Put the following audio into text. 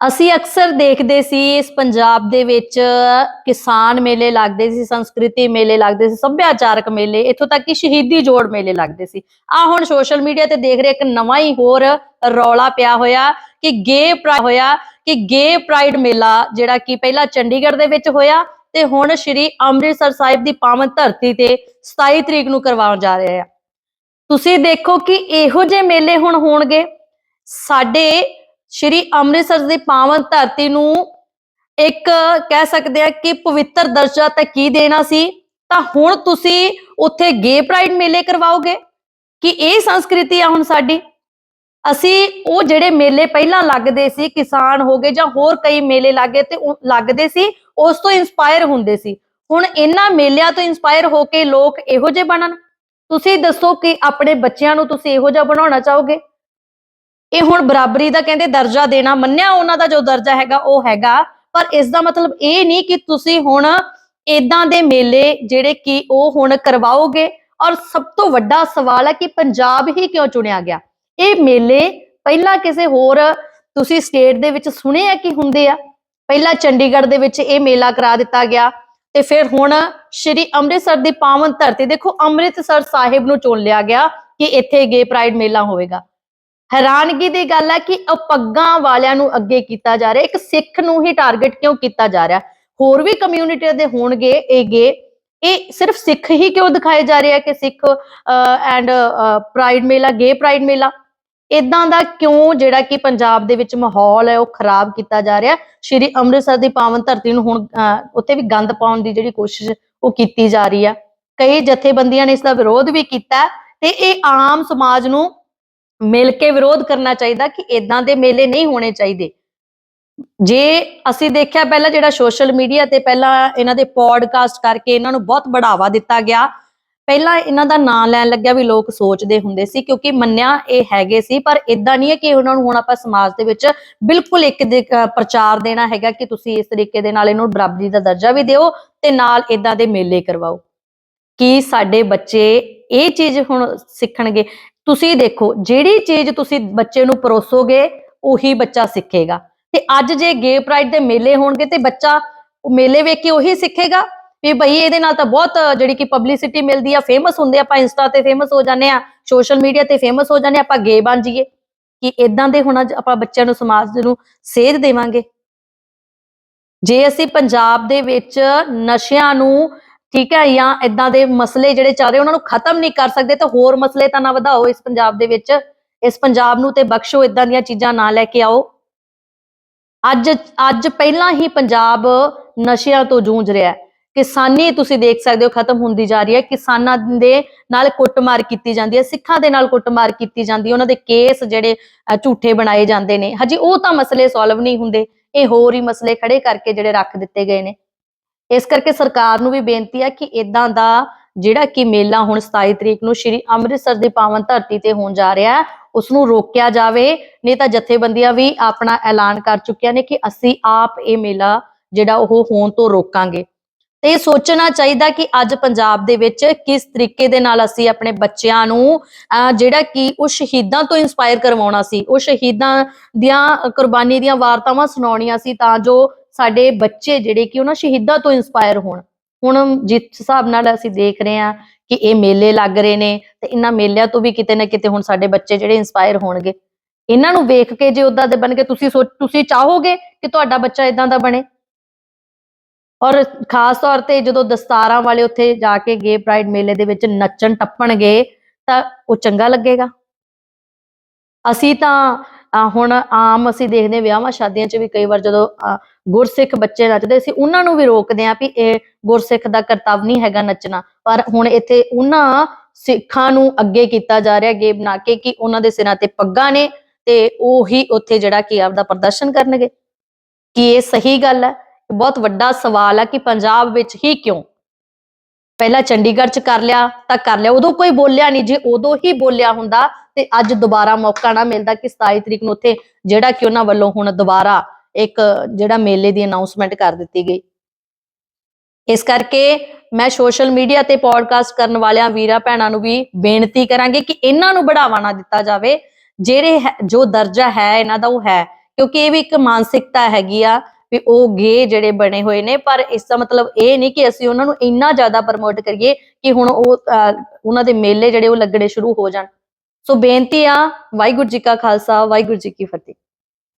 ਅਸੀਂ ਅਕਸਰ ਦੇਖਦੇ ਸੀ ਇਸ ਪੰਜਾਬ ਦੇ ਵਿੱਚ ਕਿਸਾਨ ਮੇਲੇ ਲੱਗਦੇ ਸੀ, ਸੰਸਕ੍ਰਿਤੀ ਮੇਲੇ ਲੱਗਦੇ ਸੀ, ਸੱਭਿਆਚਾਰਕ ਮੇਲੇ, ਇੱਥੋਂ ਤੱਕ ਕਿ ਸ਼ਹੀਦੀ ਜੋੜ ਮੇਲੇ ਲੱਗਦੇ ਸੀ। ਆ ਹੁਣ ਸੋਸ਼ਲ ਮੀਡੀਆ ਤੇ ਦੇਖ ਰਹੇ ਇੱਕ ਨਵਾਂ ਹੀ ਹੋਰ ਰੌਲਾ ਪਿਆ ਹੋਇਆ ਕਿ ਗੇ ਪ੍ਰਾਈਡ ਹੋਇਆ, ਕਿ ਗੇ ਪ੍ਰਾਈਡ ਮੇਲਾ ਜਿਹੜਾ ਕਿ ਪਹਿਲਾਂ ਚੰਡੀਗੜ੍ਹ ਦੇ ਵਿੱਚ ਹੋਇਆ ਤੇ ਹੁਣ ਸ਼੍ਰੀ ਅੰਮ੍ਰਿਤਸਰ ਸਾਹਿਬ ਦੀ ਪਾਵਨ ਧਰਤੀ ਤੇ 27 ਤਰੀਕ ਨੂੰ ਕਰਵਾਉਣ ਜਾ ਰਹੇ ਆ। ਤੁਸੀਂ ਦੇਖੋ ਕਿ ਇਹੋ ਜਿਹੇ ਮੇਲੇ ਹੁਣ ਹੋਣਗੇ। ਸਾਡੇ ਸ਼੍ਰੀ ਅੰਮ੍ਰਿਤਸਰ ਦੀ ਪਾਵਨ ਧਰਤੀ ਨੂੰ ਇੱਕ ਕਹਿ ਸਕਦੇ ਆ ਕਿ ਪਵਿੱਤਰ ਦਰਜਾ ਤਾਂ ਕੀ ਦੇਣਾ ਸੀ? ਤਾਂ ਹੁਣ ਤੁਸੀਂ ਉੱਥੇ ਗੇ ਪ੍ਰਾਈਡ ਮੇਲੇ ਕਰਵਾਓਗੇ? ਕਿ ਇਹ ਸੰਸਕ੍ਰਿਤੀ ਆ ਹੁਣ ਸਾਡੀ? ਅਸੀਂ ਉਹ ਜਿਹੜੇ ਮੇਲੇ ਪਹਿਲਾਂ ਲੱਗਦੇ ਸੀ, ਕਿਸਾਨ ਹੋ ਗਏ ਜਾਂ ਹੋਰ ਕਈ ਮੇਲੇ ਲੱਗੇ ਤੇ ਲੱਗਦੇ ਸੀ, ਉਸ ਤੋਂ ਇਨਸਪਾਇਰ ਹੁੰਦੇ ਸੀ। ਹੁਣ ਇਹਨਾਂ ਮੇਲਿਆਂ ਤੋਂ ਇਨਸਪਾਇਰ ਹੋ ਕੇ ਲੋਕ ਇਹੋ ਜਿਹੇ ਬਣਨ। ਤੁਸੀਂ ਦੱਸੋ ਕਿ ਆਪਣੇ ਬੱਚਿਆਂ ਨੂੰ ਤੁਸੀਂ ਇਹੋ ਜਿਹਾ ਬਣਾਉਣਾ ਚਾਹੋਗੇ? ਇਹ ਹੁਣ ਬਰਾਬਰੀ ਦਾ ਕਹਿੰਦੇ ਦਰਜਾ ਦੇਣਾ ਮੰਨਿਆ ਉਹਨਾਂ ਦਾ ਜੋ ਦਰਜਾ ਹੈਗਾ ਉਹ ਹੈਗਾ। ਪਰ ਇਸ ਦਾ ਮਤਲਬ ਇਹ ਨਹੀਂ ਕਿ ਤੁਸੀਂ ਹੁਣ ਇਦਾਂ ਦੇ ਮੇਲੇ ਜਿਹੜੇ ਕਿ ਉਹ ਹੁਣ ਕਰਵਾਓਗੇ ਔਰ ਸਭ ਤੋਂ ਵੱਡਾ ਸਵਾਲ ਹੈ ਕਿ ਪੰਜਾਬ ਹੀ ਕਿਉਂ ਚੁਣਿਆ ਗਿਆ? ਇਹ ਮੇਲੇ ਪਹਿਲਾਂ ਕਿਸੇ ਹੋਰ ਤੁਸੀਂ ਸਟੇਟ ਦੇ ਵਿੱਚ ਸੁਣੇ ਆ ਕਿ ਹੁੰਦੇ ਆ? ਪਹਿਲਾਂ ਚੰਡੀਗੜ੍ਹ ਦੇ ਵਿੱਚ ਇਹ ਮੇਲਾ ਕਰਾ ਦਿੱਤਾ ਗਿਆ ਤੇ ਫਿਰ ਹੁਣ ਸ਼੍ਰੀ ਅੰਮ੍ਰਿਤਸਰ ਦੀ ਪਾਵਨ ਧਰਤੀ, ਦੇਖੋ ਅੰਮ੍ਰਿਤਸਰ ਸਾਹਿਬ ਨੂੰ ਚੁਣ ਲਿਆ ਗਿਆ ਕਿ ਇੱਥੇ ਗੇ ਪ੍ਰਾਈਡ ਮੇਲਾ ਹੋਵੇਗਾ। ਹੈਰਾਨਗੀ ਦੀ ਗੱਲ ਹੈ ਕਿ ਅਪੱਗਾਂ ਵਾਲਿਆਂ ਨੂੰ ਅੱਗੇ ਕੀਤਾ ਜਾ ਰਿਹਾ ਇੱਕ ਸਿੱਖ ਨੂੰ ਹੀ ਟਾਰਗੇਟ ਕਿਉਂ ਕੀਤਾ ਜਾ ਰਿਹਾ? ਹੋਰ ਵੀ ਕਮਿਊਨਿਟੀ ਦੇ ਹੋਣਗੇ ਇਹ ਗੇ ਇਹ ਸਿਰਫ ਸਿੱਖ ਹੀ ਕਿਉਂ ਦਿਖਾਏ ਜਾ ਰਹੇ ਕਿ ਸਿੱਖ ਐਂਡ ਪ੍ਰਾਈਡ ਮੇਲਾ ਗੇ ਪ੍ਰਾਈਡ ਮੇਲਾ? ਇਦਾਂ ਦਾ ਕਿਉਂ ਜਿਹੜਾ ਕਿ ਪੰਜਾਬ ਦੇ ਵਿੱਚ ਮਾਹੌਲ ਹੈ ਉਹ ਖਰਾਬ ਕੀਤਾ ਜਾ ਰਿਹਾ? ਸ਼੍ਰੀ ਅੰਮ੍ਰਿਤਸਰ ਦੀ ਪਾਵਨ ਧਰਤੀ ਨੂੰ ਹੁਣ ਅਹ, ਉੱਥੇ ਵੀ ਗੰਦ ਪਾਉਣ ਦੀ ਜਿਹੜੀ ਕੋਸ਼ਿਸ਼ ਉਹ ਕੀਤੀ ਜਾ ਰਹੀ ਆ ਕਈ ਜਥੇਬੰਦੀਆਂ ਨੇ ਇਸ ਦਾ ਵਿਰੋਧ ਵੀ ਕੀਤਾ ਤੇ ਇਹ ਆਮ ਸਮਾਜ ਨੂੰ ਮਿਲ ਕੇ ਵਿਰੋਧ ਕਰਨਾ ਚਾਹੀਦਾ ਕਿ ਇਦਾਂ ਦੇ ਮੇਲੇ ਨਹੀਂ ਹੋਣੇ ਚਾਹੀਦੇ। ਜੇ ਅਸੀਂ ਦੇਖਿਆ ਪਹਿਲਾਂ ਜਿਹੜਾ ਸੋਸ਼ਲ ਮੀਡੀਆ ਤੇ ਪਹਿਲਾਂ ਇਹਨਾਂ ਦੇ ਪੋਡਕਾਸਟ ਕਰਕੇ ਇਹਨਾਂ ਨੂੰ ਬਹੁਤ ਬੜਾਵਾ ਦਿੱਤਾ ਗਿਆ, ਪਹਿਲਾਂ ਇਹਨਾਂ ਦਾ ਨਾਂ ਲੈਣ ਲੱਗਿਆ ਵੀ ਲੋਕ ਸੋਚਦੇ ਹੁੰਦੇ ਸੀ ਕਿਉਂਕਿ ਮੰਨਿਆ ਇਹ ਹੈਗੇ ਸੀ, ਪਰ ਇਦਾਂ ਨਹੀਂ ਹੈ ਕਿ ਉਹਨਾਂ ਨੂੰ ਹੁਣ ਆਪਾਂ ਸਮਾਜ ਦੇ ਵਿੱਚ ਬਿਲਕੁਲ ਇੱਕ ਪ੍ਰਚਾਰ ਦੇਣਾ ਹੈਗਾ ਕਿ ਤੁਸੀਂ ਇਸ ਤਰੀਕੇ ਦੇ ਨਾਲ ਇਹਨੂੰ ਬਰਾਬਰੀ ਦਾ ਦਰਜਾ ਵੀ ਦਿਓ ਤੇ ਨਾਲ ਇਦਾਂ ਦੇ ਮੇਲੇ ਕਰਵਾਓ। ਕੀ ਸਾਡੇ ਬੱਚੇ ਇਹ ਚੀਜ਼ ਹੁਣ ਸਿੱਖਣਗੇ? ਤੁਸੀਂ ਦੇਖੋ ਜਿਹੜੀ ਚੀਜ਼ ਤੁਸੀਂ ਬੱਚੇ ਨੂੰ ਪਰੋਸੋਗੇ ਉਹੀ ਬੱਚਾ ਸਿੱਖੇਗਾ। ਤੇ ਅੱਜ ਜੇ ਗੇ ਪ੍ਰਾਈਡ ਦੇ ਮੇਲੇ ਹੋਣਗੇ ਤੇ ਬੱਚਾ ਉਹ ਮੇਲੇ ਵੇਖ ਕੇ ਉਹੀ ਸਿੱਖੇਗਾ ਵੀ ਭਈ ਇਹਦੇ ਨਾਲ ਤਾਂ ਬਹੁਤ ਜਿਹੜੀ ਕਿ ਪਬਲਿਸਿਟੀ ਮਿਲਦੀ ਆ ਫੇਮਸ ਹੁੰਦੇ ਆ, ਆਪਾਂ ਇੰਸਟਾ ਤੇ ਫੇਮਸ ਹੋ ਜਾਂਦੇ ਆ ਸੋਸ਼ਲ ਮੀਡੀਆ ਤੇ ਫੇਮਸ ਹੋ ਜਾਂਦੇ ਆ, ਆਪਾਂ ਗੇ ਬਣ ਜਾਈਏ। ਕਿ ਇਦਾਂ ਦੇ ਹੁਣ ਅੱਜ ਆਪਾਂ ਬੱਚਿਆਂ ਨੂੰ ਸਮਾਜ ਨੂੰ ਸੇਧ ਦੇਵਾਂਗੇ? ਜੇ ਅਸੀਂ ਪੰਜਾਬ ਦੇ ਵਿੱਚ ਨਸ਼ਿਆਂ ਨੂੰ ਠੀਕ ਹੈ, ਜਾਂ ਇਦਾਂ ਦੇ ਮਸਲੇ ਜਿਹੜੇ ਚੱਲ ਰਹੇ, ਉਹਨਾਂ ਨੂੰ ਖਤਮ ਨਹੀਂ ਕਰ ਸਕਦੇ, ਤਾਂ ਹੋਰ ਮਸਲੇ ਤਾਂ ਨਾ ਵਧਾਓ ਇਸ ਪੰਜਾਬ ਦੇ ਵਿੱਚ। ਇਸ ਪੰਜਾਬ ਨੂੰ ਤੇ ਬਖਸ਼ੋ ਇਦਾਂ ਦੀਆਂ ਚੀਜ਼ਾਂ ਨਾ ਲੈ ਕੇ ਆਓ। ਅੱਜ ਅੱਜ ਪਹਿਲਾਂ ਹੀ ਪੰਜਾਬ ਨਸ਼ਿਆਂ ਤੋਂ ਜੂਝ ਰਿਹਾ ਹੈ। ਕਿਸਾਨੀ ਤੁਸੀਂ ਦੇਖ ਸਕਦੇ ਹੋ, ਖਤਮ ਹੁੰਦੀ ਜਾ ਰਹੀ ਹੈ। ਕਿਸਾਨਾਂ ਦੇ ਨਾਲ ਕੁੱਟਮਾਰ ਕੀਤੀ ਜਾਂਦੀ ਹੈ, ਸਿੱਖਾਂ ਦੇ ਨਾਲ ਕੁੱਟਮਾਰ ਕੀਤੀ ਜਾਂਦੀ ਹੈ। ਉਹਨਾਂ ਦੇ ਕੇਸ ਜਿਹੜੇ ਝੂਠੇ ਬਣਾਏ ਜਾਂਦੇ ਨੇ। ਹਜੇ ਉਹ ਤਾਂ ਮਸਲੇ ਸੋਲਵ ਨਹੀਂ ਹੁੰਦੇ। ਇਹ ਹੋਰ ਹੀ ਮਸਲੇ ਖੜੇ ਕਰਕੇ ਜਿਹੜੇ ਰੱਖ ਦਿੱਤੇ ਗਏ ਨੇ। ਇਸ ਕਰਕੇ ਸਰਕਾਰ ਨੂੰ ਵੀ ਬੇਨਤੀ ਹੈ ਕਿ ਇਦਾਂ ਦਾ ਜਿਹੜਾ ਕਿ ਮੇਲਾ ਹੁਣ 27 ਤਰੀਕ ਨੂੰ ਸ਼੍ਰੀ ਅੰਮ੍ਰਿਤਸਰ ਦੀ ਪਾਵਨ ਧਰਤੀ ਤੇ ਹੋਣ ਜਾ ਰਿਹਾ ਹੈ ਉਸ ਨੂੰ ਰੋਕਿਆ ਜਾਵੇ। ਨਹੀਂ ਤਾਂ ਜਥੇਬੰਦੀਆਂ ਵੀ ਆਪਣਾ ਐਲਾਨ ਕਰ ਚੁੱਕੀਆਂ ਨੇ ਕਿ ਅਸੀਂ ਆਪ ਇਹ ਮੇਲਾ ਜਿਹੜਾ ਉਹ ਹੋਣ ਤੋਂ ਰੋਕਾਂਗੇ। ਤੇ ਸੋਚਣਾ ਚਾਹੀਦਾ ਕਿ ਅੱਜ ਪੰਜਾਬ ਦੇ ਵਿੱਚ ਕਿਸ ਤਰੀਕੇ ਦੇ ਨਾਲ ਅਸੀਂ ਆਪਣੇ ਬੱਚਿਆਂ ਨੂੰ ਅਹ, ਜਿਹੜਾ ਕਿ ਉਹ ਸ਼ਹੀਦਾਂ ਤੋਂ ਇਨਸਪਾਇਰ ਕਰਵਾਉਣਾ ਸੀ ਉਹ ਸ਼ਹੀਦਾਂ ਦੀਆਂ ਕੁਰਬਾਨੀ ਦੀਆਂ ਵਾਰਤਾਵਾਂ ਸੁਣਾਉਣੀਆਂ ਸੀ ਤਾਂ ਜੋ ਸਾਡੇ ਬੱਚੇ ਜਿਹੜੇ ਕਿ ਉਹਨਾਂ ਸ਼ਹੀਦਾਂ ਤੋਂ ਇਨਸਪਾਇਰ ਹੋਣ। ਹੁਣ ਜਿਸ ਹਿਸਾਬ ਨਾਲ ਅਸੀਂ ਦੇਖ ਰਹੇ ਹਾਂ ਕਿ ਇਹ ਮੇਲੇ ਲੱਗ ਰਹੇ ਨੇ ਤੇ ਇਹਨਾਂ ਮੇਲਿਆਂ ਤੋਂ ਵੀ ਕਿਤੇ ਨਾ ਕਿਤੇ ਹੁਣ ਸਾਡੇ ਬੱਚੇ ਜਿਹੜੇ ਇਨਸਪਾਇਰ ਹੋਣਗੇ। ਇਹਨਾਂ ਨੂੰ ਵੇਖ ਕੇ ਜੇ ਉਦਾਂ ਦੇ ਬਣ ਕੇ ਤੁਸੀਂ ਸੋਚ ਤੁਸੀਂ ਚਾਹੋਗੇ ਕਿ ਤੁਹਾਡਾ ਬੱਚਾ ਇਦਾਂ ਦਾ ਬਣੇ? ਔਰ ਖਾਸ ਤੌਰ ਤੇ ਜਦੋਂ ਦਸਤਾਰਾਂ ਵਾਲੇ ਉੱਥੇ ਜਾ ਕੇ ਗੇ ਪ੍ਰਾਈਡ ਮੇਲੇ ਦੇ ਵਿੱਚ ਨੱਚਣ ਟੱਪਣਗੇ ਤਾਂ ਉਹ ਚੰਗਾ ਲੱਗੇਗਾ। ਅਸੀਂ ਤਾਂ ਹੁਣ ਆਮ ਅਸੀਂ ਦੇਖਦੇ ਹਾਂ ਵਿਆਹਾਂ ਸ਼ਾਦੀਆਂ 'ਚ ਵੀ ਕਈ ਵਾਰ ਜਦੋਂ ਅਹ, ਗੁਰਸਿੱਖ ਬੱਚੇ ਨੱਚਦੇ ਸੀ, ਉਹਨਾਂ ਨੂੰ ਵੀ ਰੋਕਦੇ ਆ ਵੀ ਇਹ ਗੁਰਸਿੱਖ ਦਾ ਕਰਤੱਵ ਨਹੀਂ ਹੈਗਾ ਨੱਚਣਾ। ਪਰ ਹੁਣ ਇੱਥੇ ਉਹਨਾਂ ਸਿੱਖਾਂ ਨੂੰ ਅੱਗੇ ਕੀਤਾ ਜਾ ਰਿਹਾ ਗੇ ਬਣਾ ਕੇ ਕਿ ਉਹਨਾਂ ਦੇ ਸਿਰਾਂ ਤੇ ਪੱਗਾਂ ਨੇ ਤੇ ਉਹੀ ਉੱਥੇ ਜਿਹੜਾ ਕਿ ਆਪਦਾ ਪ੍ਰਦਰਸ਼ਨ ਕਰਨਗੇ। ਕੀ ਇਹ ਸਹੀ ਗੱਲ ਹੈ? ਬਹੁਤ ਵੱਡਾ ਸਵਾਲ ਹੈ ਕਿ ਪੰਜਾਬ ਵਿੱਚ ਹੀ ਕਿਉਂ? ਪਹਿਲਾਂ ਚੰਡੀਗੜ੍ਹ 'ਚ ਕਰ ਲਿਆ ਤਾਂ ਕਰ ਲਿਆ, ਉਦੋਂ ਕੋਈ ਬੋਲਿਆ ਨਹੀਂ। ਜੇ ਉਦੋਂ ਹੀ ਬੋਲਿਆ ਹੁੰਦਾ ਤੇ ਅੱਜ ਦੁਬਾਰਾ ਮੌਕਾ ਨਾ ਮਿਲਦਾ ਕਿ 27 ਤਰੀਕ ਨੂੰ ਉੱਥੇ ਜਿਹੜਾ ਕਿ ਉਹਨਾਂ ਵੱਲੋਂ ਹੁਣ ਦੁਬਾਰਾ ਇੱਕ ਜਿਹੜਾ ਮੇਲੇ ਦੀ ਅਨਾਉਂਸਮੈਂਟ ਕਰ ਦਿੱਤੀ ਗਈ। ਇਸ ਕਰਕੇ ਮੈਂ ਸੋਸ਼ਲ ਮੀਡੀਆ ਤੇ ਪੋਡਕਾਸਟ ਕਰਨ ਵਾਲਿਆਂ ਵੀਰਾਂ ਭੈਣਾਂ ਨੂੰ ਵੀ ਬੇਨਤੀ ਕਰਾਂਗੇ ਕਿ ਇਹਨਾਂ ਨੂੰ ਬੜਾਵਾ ਨਾ ਦਿੱਤਾ ਜਾਵੇ। ਜਿਹੜੇ ਹੈ- ਜੋ ਦਰਜਾ ਹੈ ਇਹਨਾਂ ਦਾ ਉਹ ਹੈ, ਕਿਉਂਕਿ ਇਹ ਵੀ ਇੱਕ ਮਾਨਸਿਕਤਾ ਹੈਗੀ ਆ ਵੀ ਉਹ ਗੇ ਜਿਹੜੇ ਬਣੇ ਹੋਏ ਨੇ, ਪਰ ਇਸ ਦਾ ਮਤਲਬ ਇਹ ਨਹੀਂ ਕਿ ਅਸੀਂ ਉਹਨਾਂ ਨੂੰ ਇੰਨਾ ਜ਼ਿਆਦਾ ਪ੍ਰਮੋਟ ਕਰੀਏ ਕਿ ਹੁਣ ਉਹ ਉਹਨਾਂ ਦੇ ਮੇਲੇ ਜਿਹੜੇ ਉਹ ਲੱਗਣੇ ਸ਼ੁਰੂ ਹੋ ਜਾਣ। ਸੋ ਬੇਨਤੀ ਆ, ਵਾਹਿਗੁਰੂ ਜੀ ਕਾ ਖਾਲਸਾ, ਵਾਹਿਗੁਰੂ ਜੀ ਕੀ ਫਤਿਹ।